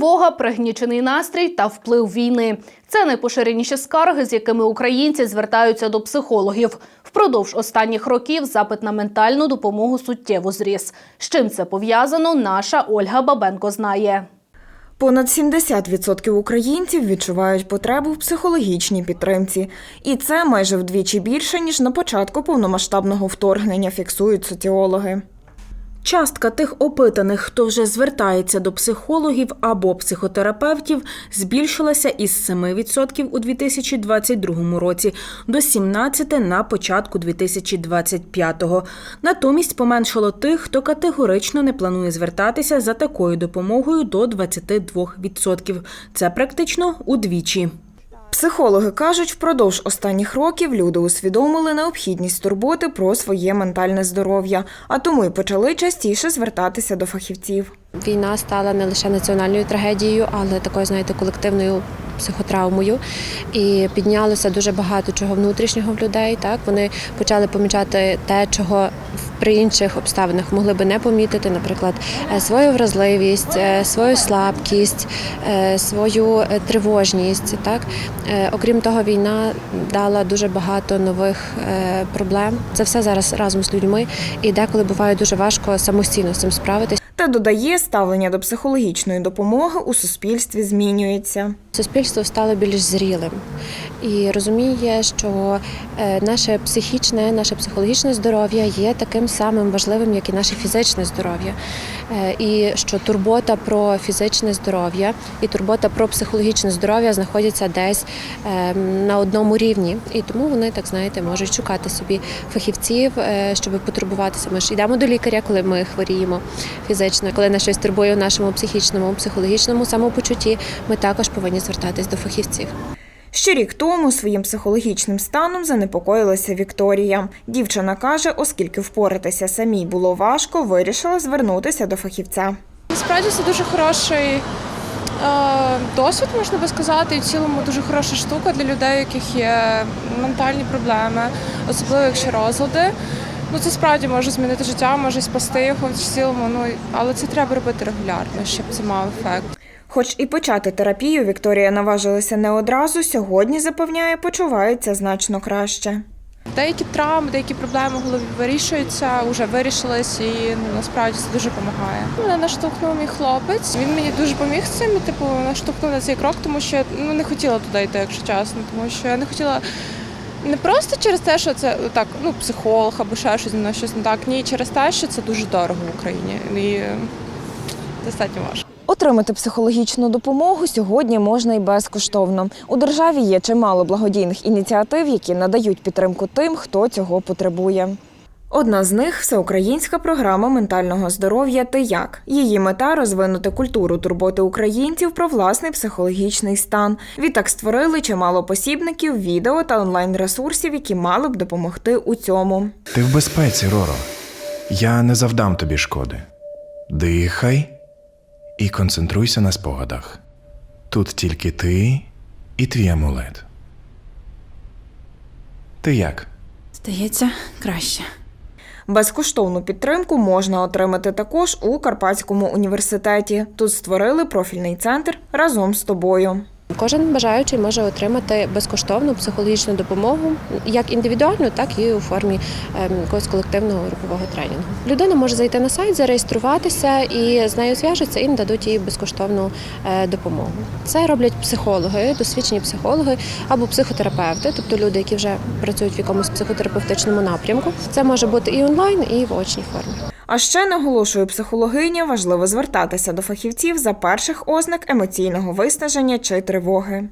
Тривога, пригнічений настрій та вплив війни це найпоширеніші скарги, з якими українці звертаються до психологів. Впродовж останніх років запит на ментальну допомогу суттєво зріс. З чим це пов'язано, наша Ольга Бабенко знає. Понад 70% українців відчувають потребу в психологічній підтримці. І це майже вдвічі більше, ніж на початку повномасштабного вторгнення, фіксують соціологи. Частка тих опитаних, хто вже звертається до психологів або психотерапевтів, збільшилася із 7% у 2022 році до 17% на початку 2025-го. Натомість поменшало тих, хто категорично не планує звертатися за такою допомогою до 22%. Це практично удвічі. Психологи кажуть, впродовж останніх років люди усвідомили необхідність турботи про своє ментальне здоров'я, а тому й почали частіше звертатися до фахівців. Війна стала не лише національною трагедією, але такою, знаєте, колективною психотравмою. І піднялося дуже багато чого внутрішнього в людей. Так вони почали помічати те, чого при інших обставинах могли би не помітити, наприклад, е, свою вразливість, е, свою слабкість, е, свою тривожність. Так окрім того, війна дала дуже багато нових проблем. Це все зараз разом з людьми, і деколи буває дуже важко самостійно з цим справитись. Та додає, ставлення до психологічної допомоги у суспільстві змінюється. Суспільство стало більш зрілим і розуміє, що е, наше психічне, наше психологічне здоров'я є таким самим важливим, як і наше фізичне здоров'я. Е, І що турбота про фізичне здоров'я і турбота про психологічне здоров'я знаходяться десь е, на одному рівні. І тому вони, так знаєте, можуть шукати собі фахівців, щоб потурбуватися. Ми ж йдемо до лікаря, коли ми хворіємо фізично, коли нас щось турбує в нашому психічному, психологічному самопочутті, ми також повинні звертатись до фахівців. Ще рік тому своїм психологічним станом занепокоїлася Вікторія. Дівчина каже, оскільки впоратися самій було важко, вирішила звернутися до фахівця. Насправді це дуже хороший е, досвід, можна би сказати, і в цілому дуже хороша штука для людей, у яких є ментальні проблеми, особливо якщо розлади. Ну це справді може змінити життя, може спасти його в цілому. Ну але це треба робити регулярно, щоб це мав ефект. Хоч і почати терапію Вікторія наважилася не одразу, сьогодні запевняє, почувається значно краще. Деякі травми, деякі проблеми в голові вирішуються, вже вирішились, і ну, насправді це дуже допомагає. Мене наштовхнув мій хлопець. Він мені дуже поміг цим. Типу, наштовхнув на цей крок, тому що я ну, не хотіла туди йти, якщо чесно, тому що я не хотіла. Не просто через те, що це так, ну психолог або ще щось на щось не так. Ні, через те, що це дуже дорого в Україні і е, достатньо важко. Отримати психологічну допомогу сьогодні можна і безкоштовно. У державі є чимало благодійних ініціатив, які надають підтримку тим, хто цього потребує. Одна з них всеукраїнська програма ментального здоров'я Ти як. Її мета розвинути культуру турботи українців про власний психологічний стан. Відтак створили чимало посібників, відео та онлайн-ресурсів, які мали б допомогти у цьому. Ти в безпеці, Роро. Я не завдам тобі шкоди. Дихай і концентруйся на спогадах. Тут тільки ти і твій амулет. Ти як? Здається, краще. Безкоштовну підтримку можна отримати також у Карпатському університеті. Тут створили профільний центр разом з тобою. Кожен бажаючий може отримати безкоштовну психологічну допомогу як індивідуально, так і у формі ем, якогось колективного групового тренінгу. Людина може зайти на сайт, зареєструватися і з нею зв'яжуться і нададуть їй безкоштовну е, допомогу. Це роблять психологи, досвідчені психологи або психотерапевти, тобто люди, які вже працюють в якомусь психотерапевтичному напрямку. Це може бути і онлайн, і в очній формі. А ще наголошує психологиня, важливо звертатися до фахівців за перших ознак емоційного виснаження чи тривоги.